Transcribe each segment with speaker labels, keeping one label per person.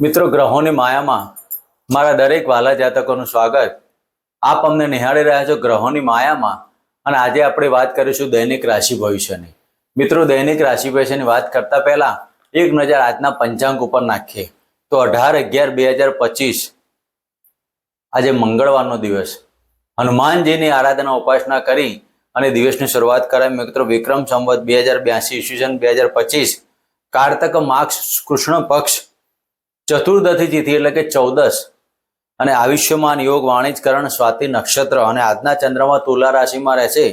Speaker 1: મિત્રો, ગ્રહોની માયામાં મારા દરેક વાલા જાતકોનું સ્વાગત. આપ અમને નિહાળી રહ્યા છો ગ્રહોની માયામાં અને આજે આપણે વાત કરીશું દૈનિક રાશિ ભવિષ્યની. મિત્રો, દૈનિક રાશિ ભવિષ્યની વાત કરતા પહેલા એક નજર આજના પંચાંગ ઉપર નાખીએ. તો અઢાર અગિયાર બે હજાર પચીસ, આજે મંગળવારનો દિવસ. હનુમાનજીની આરાધના ઉપાસના કરી અને દિવસની શરૂઆત કરાય મિત્રો, વિક્રમ સંવત બે હજાર બ્યાસી ઈસવીસન બે હજાર પચીસ, કાર્તક માક્ષ કૃષ્ણ પક્ષ ચતુર્દશી તિથિ એટલે કે ચૌદસ અને આયુષ્યમાન યોગ, વાણિજકરણ, સ્વાતિ નક્ષત્ર અને આજના ચંદ્રમાં તુલા રાશિમાં રહેશે.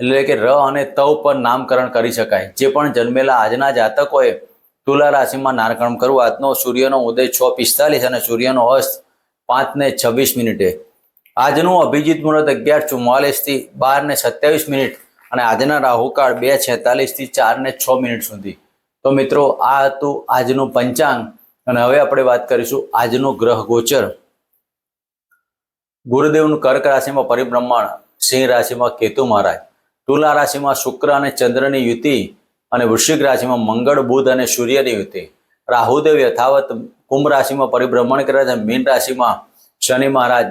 Speaker 1: એટલે કે ર અને તવ પર નામકરણ કરી શકાય. જે પણ જન્મેલા આજના જાતકોએ તુલા રાશિમાં નામકરણ કરવું. આજનો સૂર્યનો ઉદય છ પિસ્તાલીસ અને સૂર્યનો અસ્ત પાંચ ને છવ્વીસ મિનિટે. આજનું અભિજીત મુહૂર્ત અગિયાર ચુમ્માલીસથી બાર ને સત્યાવીસ મિનિટ અને આજના રાહુકાળ બે છેતાલીસથી ચાર ને છ મિનિટ સુધી. તો મિત્રો, આ હતું આજનું પંચાંગ. અને હવે આપણે વાત કરીશું આજનું ગ્રહ ગોચર. ગુરુદેવનું કર્ક રાશિમાં પરિભ્રમણ, સિંહ રાશિમાં કેતુ મહારાજ, તુલા રાશિમાં શુક્ર અને ચંદ્રની યુતિ, અને વૃશ્ચિક રાશિમાં મંગળ, બુધ અને સૂર્યની યુતિ. રાહુદેવ યથાવત કુંભ રાશિમાં પરિભ્રમણ કરે છે. મીન રાશિમાં શનિ મહારાજ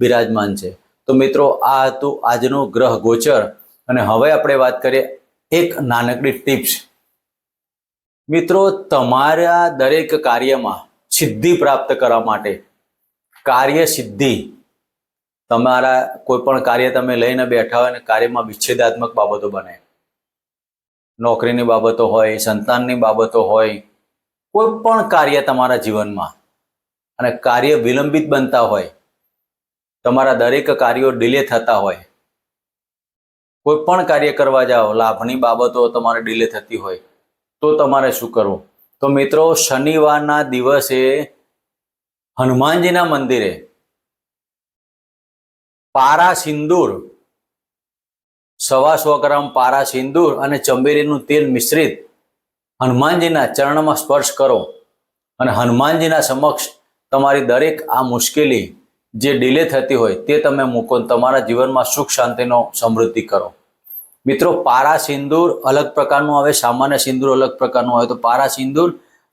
Speaker 1: બિરાજમાન છે. તો મિત્રો, આ હતું આજનું ગ્રહ ગોચર. અને હવે આપણે વાત કરીએ એક નાનકડી ટિપ્સ. મિત્રો, તમારા દરેક કાર્યમાં સિદ્ધિ પ્રાપ્ત કરવા માટે કાર્ય સિદ્ધિ, તમારા કોઈ પણ કાર્ય તમે લઈને બેઠા હોય અને કાર્યમાં વિચ્છેદાત્મક બાબતો બને. નોકરીની બાબતો હોય, સંતાનની બાબતો હોય, કોઈ પણ કાર્ય તમારા જીવનમાં અને કાર્ય વિલંબિત બનતા હોય, તમારા દરેક કાર્યો ડિલે થતા હોય, કોઈ પણ કાર્ય કરવા જાઓ, લાભની બાબતો તમારે ડિલે થતી હોય તો તમારે શું કરવું? તો મિત્રો, શનિવારના દિવસે હનુમાનજીના મંદિરે પારા સિંદૂર, સવા સો ગ્રામ પારા સિંદૂર અને ચંબેરીનું તેલ મિશ્રિત હનુમાનજીના ચરણમાં સ્પર્શ કરો અને હનુમાનજીના સમક્ષ તમારી દરેક આ મુશ્કેલી જે ડિલે થતી હોય તે તમે મૂકો તમારા જીવનમાં સુખ, શાંતિનો સમૃદ્ધિ કરો. મિત્રો, પારા સિંદૂર અલગ પ્રકારનું આવે, સામાન્ય સિંદૂર અલગ પ્રકારનું આવે. તો પારા સિંદૂર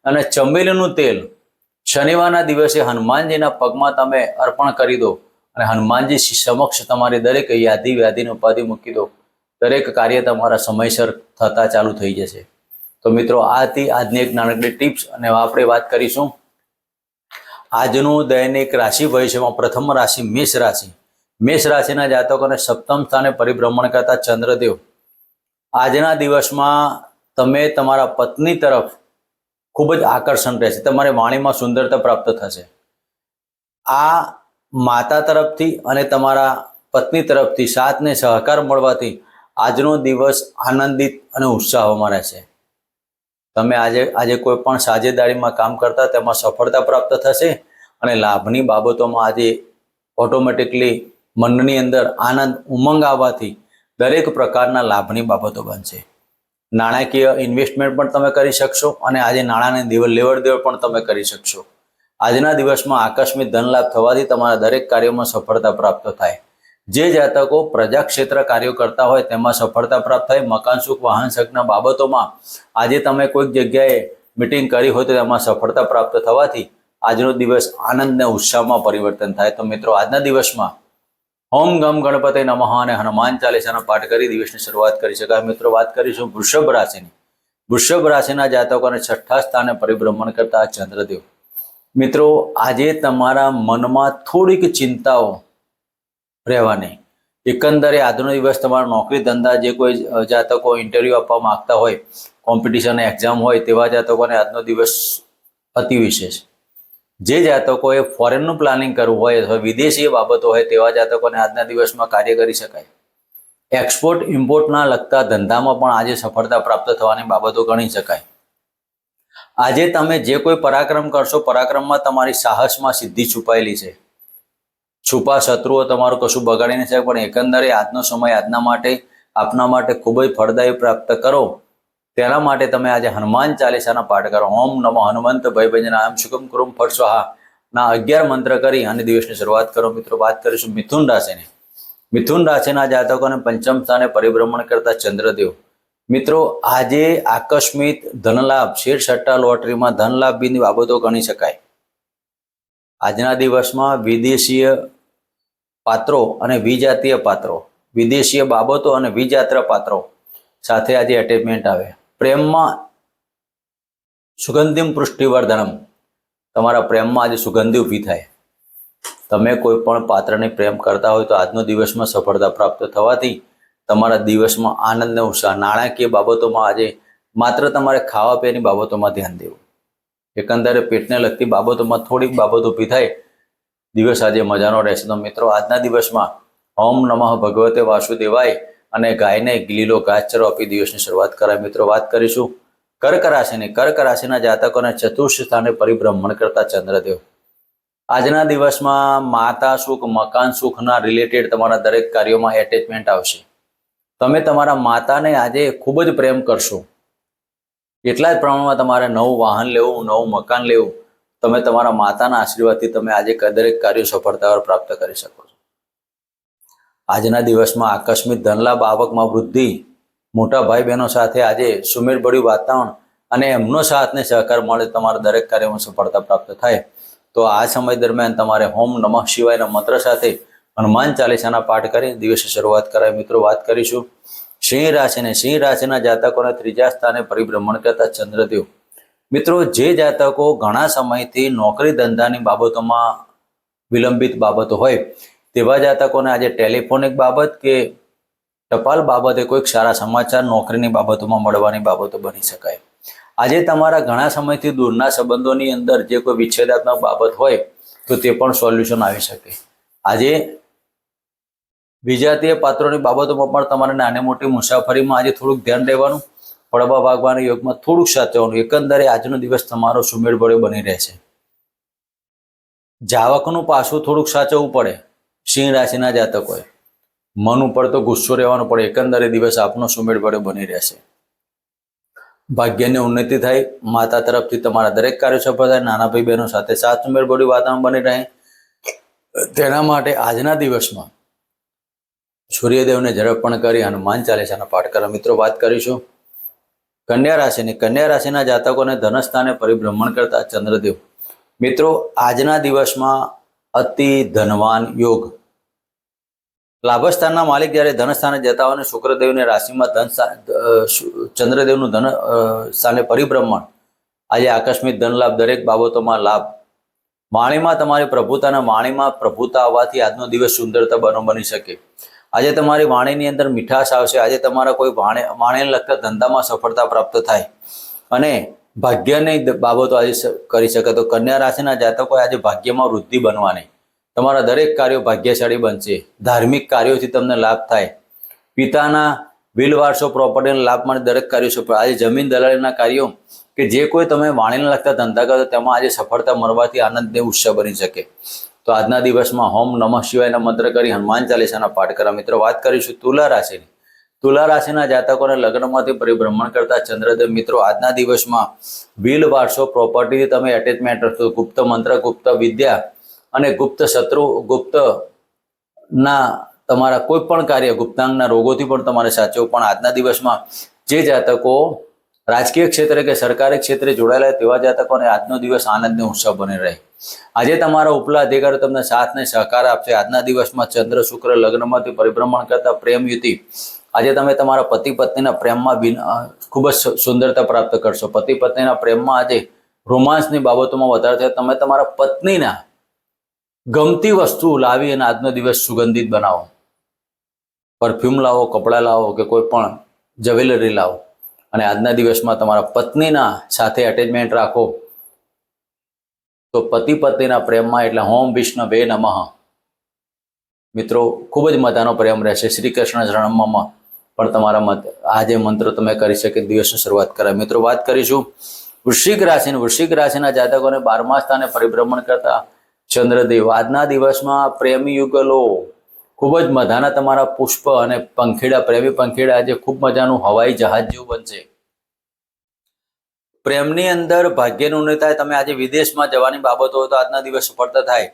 Speaker 1: અને ચમેલીનું તેલ. શનિવારના દિવસે હનુમાનજીના પગમાં તમે અર્પણ કરી દો અને હનુમાનજી સમક્ષ તમારી દરેક યાદી વ્યાધિને ઉપાધિ મૂકી દો. દરેક કાર્ય તમારા સમયસર થતા ચાલુ થઈ જશે. તો મિત્રો, આ હતી આજની એક નાનકડી ટિપ્સ અને આપણે વાત કરીશું. આજનું દૈનિક રાશિ ભવિષ્યમાં પ્રથમ રાશિ મેષ રાશિ. મેષ રાશિના જાતકોને સપ્તમ સ્થાને પરિભ્રમણ કરતા ચંદ્રદેવ, આજના દિવસમાં તમે તમારા પત્ની તરફ ખૂબ જ આકર્ષણ રહેશે. તમારી વાણીમાં સુંદરતા પ્રાપ્ત થશે. આ માતા તરફથી અને તમારા પત્ની તરફથી સાથને સહકાર મળવાથી આજનો દિવસ આનંદિત અને ઉત્સાહમાં રહેશે. તમે આજે આજે કોઈ પણ સાજેદારીમાં કામ કરતા તેમાં સફળતા પ્રાપ્ત થશે અને લાભની બાબતોમાં આજે ઓટોમેટિકલી મનની અંદર આનંદ ઉમંગ આવવાથી દરેક પ્રકારના લાભની બાબતો બનશે. નાણાકીય ઇન્વેસ્ટમેન્ટ પણ તમે કરી શકશો અને આજે નાણાંની દિવસ લેવડ દેવડ પણ તમે કરી શકશો. આજના દિવસમાં આકસ્મિક ધન લાભ થવાથી તમારા દરેક કાર્યોમાં સફળતા પ્રાપ્ત થાય. જે જાતકો પ્રજા ક્ષેત્ર કાર્યો કરતા હોય તેમાં સફળતા પ્રાપ્ત થાય. મકાન, સુખ, વાહન સુખના બાબતોમાં આજે તમે કોઈક જગ્યાએ મિટિંગ કરી હોય તો તેમાં સફળતા પ્રાપ્ત થવાથી આજનો દિવસ આનંદ અને ઉત્સાહમાં પરિવર્તન થાય. તો મિત્રો, આજના દિવસમાં ઓમ ગમ ગણપતિ નમઃ અને હનુમાન ચાલીસાનો પાઠ કરી દિવસની શરૂઆત કરી શકાય. મિત્રો, વાત કરીશું વૃષભ રાશિની. વૃષભ રાશિના જાતકોને છઠ્ઠા સ્થાને પરિભ્રમણ કરતા ચંદ્રદેવ. મિત્રો, આજે તમારા મનમાં થોડીક ચિંતાઓ રહેવાની. એકંદરે આજનો દિવસ તમારો નોકરી ધંધા જે કોઈ જાતકો ઇન્ટરવ્યૂ આપવા માંગતા હોય કોમ્પિટિશન એક્ઝામ હોય તેવા જાતકોને આજનો દિવસ અતિ વિશેષ. જે જાતકોએ ફોરેનનું પ્લાનિંગ કરવું હોય અથવા વિદેશી બાબતો હોય તેવા જાતકોને આજના દિવસમાં કાર્ય કરી શકાય. એક્સપોર્ટ ઇમ્પોર્ટના લગતા ધંધામાં પણ આજે સફળતા પ્રાપ્ત થવાની બાબતો ગણી શકાય. આજે તમે જે કોઈ પરાક્રમ કરશો, પરાક્રમમાં તમારી સાહસમાં સિદ્ધિ છુપાયેલી છે. છુપા શત્રુઓ તમારું કશું બગાડી નહીં શકે પણ એકંદરે આજનો સમય આજના માટે, આપના માટે ખૂબ જ ફળદાયી પ્રાપ્ત કરો. તેના માટે તમે આજે હનુમાન ચાલીસાના પાઠ કરો. ઓમ નમો હનુમંત ભય ભજના આમ શુકમ કુરુમ ફટ સ્વાહા. ના, અગિયાર મંત્ર કરી અને દિવસની શરૂઆત કરો. મિત્રો, વાત કરીશું મિથુન રાશિની. મિથુન રાશિના જાતકોને પંચમ સ્થાને પરિભ્રમણ કરતા ચંદ્રદેવ. મિત્રો, આજે આકસ્મિક ધનલાભ, શેર સટ્ટા લોટરીમાં ધનલાભની બાબતો ગણી શકાય. આજના દિવસમાં વિદેશીય પાત્રો અને વિજાતીય પાત્રો, વિદેશીય બાબતો અને વિજાત્ર પાત્રો સાથે આજે એટેચમેન્ટ આવે. પ્રેમમાં સુગંધિમ પૃષ્ટિવર્ધનમ. તમારા પ્રેમમાં આજે સુગંધી ઊભી થાય. તમે કોઈ પણ પાત્રને પ્રેમ કરતા હોય તો આજનો દિવસમાં સફળતા પ્રાપ્ત થવાથી તમારા દિવસમાં આનંદ અને ઉત્સાહ, નાણાકીય બાબતોમાં આજે માત્ર તમારે ખાવા પીવાની બાબતોમાં ધ્યાન દેવું. એકંદરે પેટને લગતી બાબતોમાં થોડીક બાબત ઊભી થાય. દિવસ આજે મજાનો રહેશે તો મિત્રો. આજના દિવસમાં ઓમ નમઃ ભગવતે વાસુદેવાય. અને ગાયને લીલો ઘાસચરો આપી દિવસની શરૂઆત કરાય. મિત્રો, વાત કરીશું કર્ક રાશિની. કર્ક રાશિના જાતકોને ચતુર્થ સ્થાને પરિભ્રમણ કરતા ચંદ્રદેવ. આજના દિવસમાં માતા સુખ, મકાન સુખના રિલેટેડ તમારા દરેક કાર્યોમાં એટેચમેન્ટ આવશે. તમે તમારા માતાને આજે ખૂબ જ પ્રેમ કરશો. એટલા જ પ્રમાણમાં તમારે નવું વાહન લેવું, નવું મકાન લેવું, તમે તમારા માતાના આશીર્વાદથી તમે આજે દરેક કાર્યો સફળતા પ્રાપ્ત કરી શકો છો. આજના દિવસમાં આકસ્મિક ધનલાભ આવકમાં વૃદ્ધિ. મોટા ભાઈ બહેનો સાથે આજે સુમેળભર્યું વાતાવરણ અને એમનો સાથ ને સહકાર મળે તમારા દરેક કાર્યમાં સફળતા પ્રાપ્ત થાય. તો આ સમય દરમિયાન તમારે હોમ નમઃ શિવાયના મંત્ર સાથે હનુમાન ચાલીસાના પાઠ કરી દિવસે શરૂઆત કરાય. મિત્રો, વાત કરીશું. સિંહ રાશિને. સિંહ રાશિના જાતકોને ત્રીજા સ્થાને પરિભ્રમણ કરતા ચંદ્રદેવ. મિત્રો, જે જાતકો ઘણા સમયથી નોકરી ધંધાની બાબતોમાં વિલંબિત બાબતો હોય તેવા જાતકોને આજે ટેલિફોનિક બાબત કે ટપાલ બાબતે કોઈક સારા સમાચાર નોકરીની બાબતોમાં મળવાની બાબતો બની શકાય. આજે તમારા ઘણા સમયથી દૂરના સંબંધોની અંદર જે કોઈ વિચ્છેદાત્મક બાબત હોય, તો તે પણ સોલ્યુશન આવી શકે. આજે વિજાતીય પાત્રોની બાબતોમાં પણ તમારે નાની મોટી મુસાફરીમાં આજે થોડુંક ધ્યાન રહેવાનું પડવા ભાગવાના યોગમાં થોડુંક સાચવવાનું. એકંદરે આજનો દિવસ તમારો સુમેળભર્યો બની રહેશે. જાવકનું પાછું થોડુંક સાચવવું પડે. સિંહ રાશિના જાતકોએ મન ઉપર તો ગુસ્સો રહેવાનો પડે. એકંદરે દિવસ આપનો સુમેળ પડે બની રહેશે. ભાગ્યની ઉન્નતિ થાય. માતા તરફથી તમારા દરેક કાર્યો સફળ થાય. નાના ભાઈ બહેનો સાથે સાથ સુમેળ સુમેળભર્યું વાતાવરણ બની રહે. તેના માટે આજના દિવસમાં સૂર્યદેવને ઝડપણ કરી હનુમાન ચાલીસાના પાઠ કરવા મિત્રો વાત કરીશું. કન્યા રાશિની કન્યા રાશિના જાતકોને ધનસ્થાને પરિભ્રમણ કરતા ચંદ્રદેવ. મિત્રો, આજના દિવસમાં અતિ ધનવાન યોગ. લાભસ્થાનના માલિક જ્યારે ધનસ્થાને જતા હોય અને શુક્રદેવની રાશિમાં ધન ચંદ્રદેવનું ધન સ્થાને પરિભ્રમણ, આજે આકસ્મિક ધન લાભ દરેક બાબતોમાં લાભ. વાણીમાં તમારી પ્રભુતાના વાણીમાં પ્રભુતા આવવાથી આજનો દિવસ સુંદરતા બનો બની શકે. આજે તમારી વાણીની અંદર મીઠાશ આવશે. આજે તમારા કોઈ વાણે વાણીને લગતા ધંધામાં સફળતા પ્રાપ્ત થાય. અને ભાગ્યની બાબતો આજે કરી શકે તો કન્યા રાશિના જાતકો આજે ભાગ્યમાં વૃદ્ધિ બનવાની તમારા દરેક કાર્યો ભાગ્યશાળી બનશે. ધાર્મિક કાર્યોથી તમને લાભ થાય. પિતાના વિલવારસો પ્રોપર્ટીના લાભ માટે દરેક કાર્યો સફળ આજે જમીન દલાલીના કાર્યો કે જે કોઈ તમે વાણીને લગતા ધંધા કરો તેમાં આજે સફળતા મળવાથી આનંદ ઉત્સવ બની શકે. તો આજના દિવસમાં હોમ નમઃ શિવાયના મંત્ર કરી હનુમાન ચાલીસાના પાઠ કરવા મિત્રો, વાત કરીશું તુલા રાશિની. તુલા રાશિના જાતકોને લગ્નમાંથી પરિભ્રમણ કરતા ચંદ્રદેવ મિત્રો, આજના દિવસમાં બિલ વારસો પ્રોપર્ટીથી તમે એટેચમેન્ટ રાખશો. ગુપ્ત મંત્ર, ગુપ્ત વિદ્યા અને ગુપ્ત શત્રુ ગુપ્ત ના તમારા કોઈ પણ કાર્ય ગુપ્તાંગના રોગોથી પણ તમારે સાચવું. પણ આજના દિવસમાં જે જાતકો રાજકીય ક્ષેત્રે કે સરકારી ક્ષેત્રે જોડાયેલા તેવા જાતકોને આજનો દિવસ આનંદ ને ઉત્સવ બની રહે. આજે તમારા ઉપલા અધિકારીઓ તમને સાથ ને સહકાર આપશે. આજના દિવસમાં ચંદ્ર શુક્ર લગ્નમાંથી પરિભ્રમણ કરતા પ્રેમ યુતિ આજે તમે તમારા પતિ પત્નીના પ્રેમમાં બિન ખૂબ જ સુંદરતા પ્રાપ્ત કરશો. પતિ પત્નીના પ્રેમમાં આજે રોમાન્સની બાબતોમાં વધારે થશે તમે તમારા પત્નીના ગમતી વસ્તુ લાવી અને આજનો દિવસ સુગંધિત બનાવો. પરફ્યુમ લાવો, કપડાં લાવો કે કોઈ પણ જ્વેલરી લાવો. અને આજના દિવસમાં તમારા પત્નીના સાથે એટેચમેન્ટ રાખો. તો પતિ પત્નીના પ્રેમમાં એટલે હોમ વિષ્ણુ બે નમઃ. મિત્રો, ખૂબ જ મજાનો પ્રેમ રહેશે. શ્રી કૃષ્ણ શરણમાં પણ તમારા મત આજે મંત્ર તમે કરી શકે દિવસની શરૂઆત કરાય. મિત્રો, વાત કરીશું વૃશ્ચિક રાશિની વૃશ્ચિક રાશિના જાતકોને બારમા સ્થાને પરિભ્રમણ કરતા ચંદ્રદેવ. આજના દિવસમાં પ્રેમી યુગલો, ખૂબ જ મજાના તમારા પુષ્પ અને પંખીડા, પ્રેમી પંખીડા, આજે ખૂબ મજાનું હવાઈ જહાજ જેવું બનશે. પ્રેમની અંદર ભાગ્યનું ઉન્નતિ થાય. તમે આજે વિદેશમાં જવાની બાબતો હોય તો આજના દિવસ સફળતા થાય.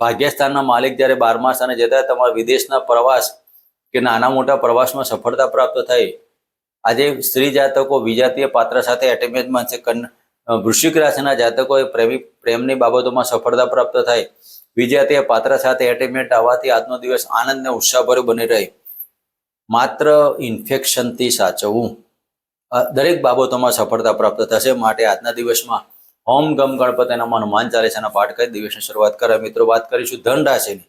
Speaker 1: ભાગ્યસ્થાનના માલિક જ્યારે બારમા સ્થાને જતા તમારા વિદેશના પ્રવાસ કે નાના મોટા પ્રવાસમાં સફળતા પ્રાપ્ત થાય. આજે સ્ત્રી જાતકો વિજાતીય પાત્ર સાથે એટેચમેન્ટમાં છે. કન વૃશ્ચિક રાશિના જાતકોએ પ્રેમી, પ્રેમની બાબતોમાં સફળતા પ્રાપ્ત થાય. વિજાતીય પાત્ર સાથે એટેચમેન્ટ આવવાથી આજનો દિવસ આનંદ અને ઉત્સાહભર્યો બની રહે. માત્ર ઇન્ફેક્શનથી સાચવવું. દરેક બાબતોમાં સફળતા પ્રાપ્ત થશે માટે આજના દિવસમાં ઓમ ગમ ગણપતિના હનુમાન ચાલીસાના પાઠ કરી દિવસની શરૂઆત કરે મિત્રો, વાત કરીશું ધન રાશિની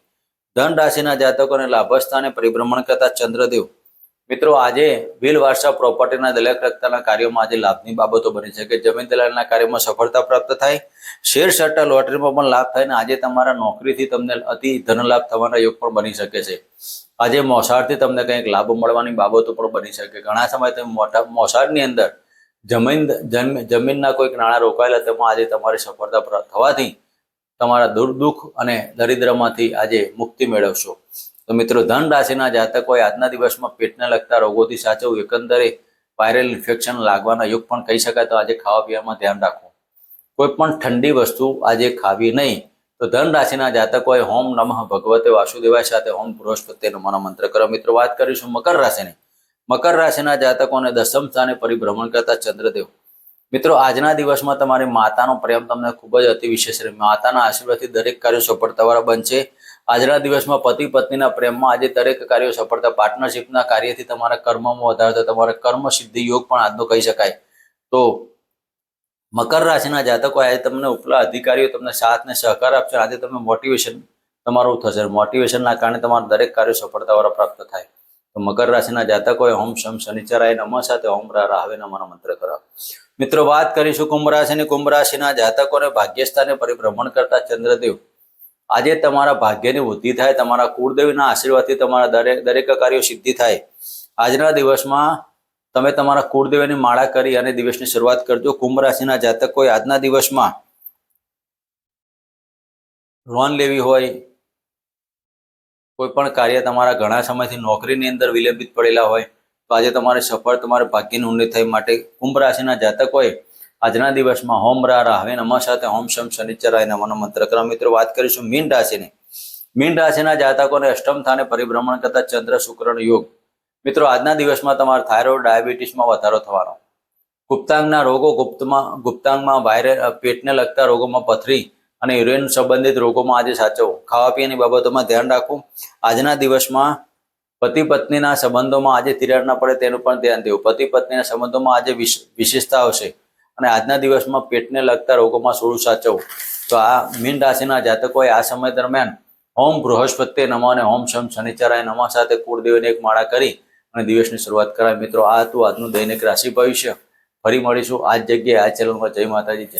Speaker 1: ધન રાશિના જાતકોને લાભસ્થાને પરિભ્રમણ કરતા ચંદ્રદેવ. મિત્રો, આજે બિલ વારસા પ્રોપર્ટીના દલાલ લગતાના કાર્યોમાં આજે લાભની બાબતો બની છે કે જમીન દલાલના કાર્યમાં સફળતા પ્રાપ્ત થાય, શેર સટ્ટા લોટરીમાં પણ લાભ થાય ને આજે તમારા નોકરીથી તમને અતિ ધન લાભ થવાના યોગ પણ બની શકે છે. આજે મોસાળથી તમને કંઈક લાભ મળવાની બાબતો પણ બની શકે. ઘણા સમય તમે મોટા, મોસાળની અંદર જમીન જમીનના કોઈક નાણાં રોકાયેલા, તેમાં આજે તમારી સફળતા પ્રાપ્ત થવાથી તમારા દુર અને દરિદ્રમાંથી આજે મુક્તિ મેળવશો. તો મિત્રો, ધન રાશિના જાતકોએ આજના દિવસમાં પેટને લગતા રોગોથી સાચવું એકંદરે વાયરલ ઇન્ફેક્શન લાગવાના યોગ પણ કહી શકાય. તો આજે ખાવા પીવામાં ધ્યાન રાખવું કોઈ પણ ઠંડી વસ્તુ આજે ખાવી નહીં. તો ધન રાશિના જાતકોએ હોમ નમઃ ભગવતે વાસુદેવાય સાથે હોમ બૃહસ્પતિ નમઃ મંત્ર કરો. મિત્રો, વાત કરીશું મકર રાશિની. મકર રાશિના જાતકોને દસમ સ્થાને પરિભ્રમણ કરતા ચંદ્રદેવ. મિત્રો, આજના દિવસમાં તમારી માતાનો પ્રેમ તમને ખૂબ જ અતિ વિશેષ રહે માતાના આશીર્વાદથી દરેક કાર્યો સફળતાવાળા બનશે. આજના દિવસમાં પતિ પત્નીના પ્રેમમાં આજે દરેક કાર્યો સફળતા પાર્ટનરશિપના કાર્યથી તમારા કર્મમાં વધારો થાય, તમારા કર્મ સિદ્ધિ, યોગ પણ આજનો કહી શકાય. તો મકર રાશિના જાતકો, આજે તમને ઉપલા અધિકારીઓ તમને સાથ ને સહકાર આપશે આજે તમને મોટિવેશન તમારું થશે. મોટિવેશનના કારણે તમારા દરેક કાર્યો સફળતાવાળા પ્રાપ્ત થાય. તો મકર રાશિના જાતકોએ ઓમ શમ શનિચરાય નમ સાથે ઓમ રાહવે નમઃ મંત્ર કરો. મિત્રો, વાત કરીશું કુંભ રાશિની. કુંભ રાશિના જાતકોને ભાગ્યસ્થાને પરિભ્રમણ કરતા ચંદ્રદેવ. આજે તમારા ભાગ્યની વૃદ્ધિ થાય, તમારા કુળદેવીના આશીર્વાદથી તમારા દરેક દરેક કાર્યો સિદ્ધિ થાય. આજના દિવસમાં તમે તમારા કુળદેવીની માળા કરી અને દિવસની શરૂઆત કરજો. કુંભ રાશિના જાતકોએ આજના દિવસમાં લોન લેવી હોય કોઈ પણ કાર્ય તમારા ઘણા સમયથી નોકરીની અંદર વિલંબિત પડેલા હોય, તો આજે તમારે સફળ, તમારે ભાગ્યની ઉન્નતિ થઈ માટે કુંભ રાશિના જાતકોએ આજના દિવસમાં હોમ રા, રાહવે નમા સાથે હોમ શમ શનિચરાય નમઃ મંત્ર કરો મિત્રો, વાત કરીશું મીન રાશિની. મીન રાશિના જાતકોને અષ્ટમ સ્થાને પરિભ્રમણ કરતા ચંદ્ર શુક્રનો યોગ. મિત્રો, આજના દિવસમાં તમારા થાઇરોઇડ, ડાયાબિટીસમાં વધારો થવાનો. ગુપ્તાંગના રોગો ગુપ્તમાં, ગુપ્તાંગમાં વાયરલ પેટને લગતા રોગોમાં પથરી અને યુરેન સંબંધિત રોગોમાં આજે સાચવો. ખાવા પીવાની બાબતોમાં ધ્યાન રાખવું. આજના દિવસમાં પતિ પત્નીના સંબંધોમાં આજે તિરાડ ના પડે તેનું પણ ધ્યાન દેવું. પતિ પત્નીના સંબંધોમાં આજે વિશેષતા આવશે. અને આજના દિવસમાં પેટને લગતા રોગોમાં સોળું સાચવવું તો આ મીન રાશિના જાતકોએ આ સમય દરમિયાન હોમ બૃહસ્પતિ નમઃ અને ઓમ શમ શનિચરાય નમઃ સાથે કુળદેવીને એક માળા કરી અને દિવસની શરૂઆત કરાય. મિત્રો, આ હતું આજનું દૈનિક રાશિ ભવિષ્ય. ફરી મળીશું આ જગ્યાએ. આ ચેનલમાં જય માતાજી, જય.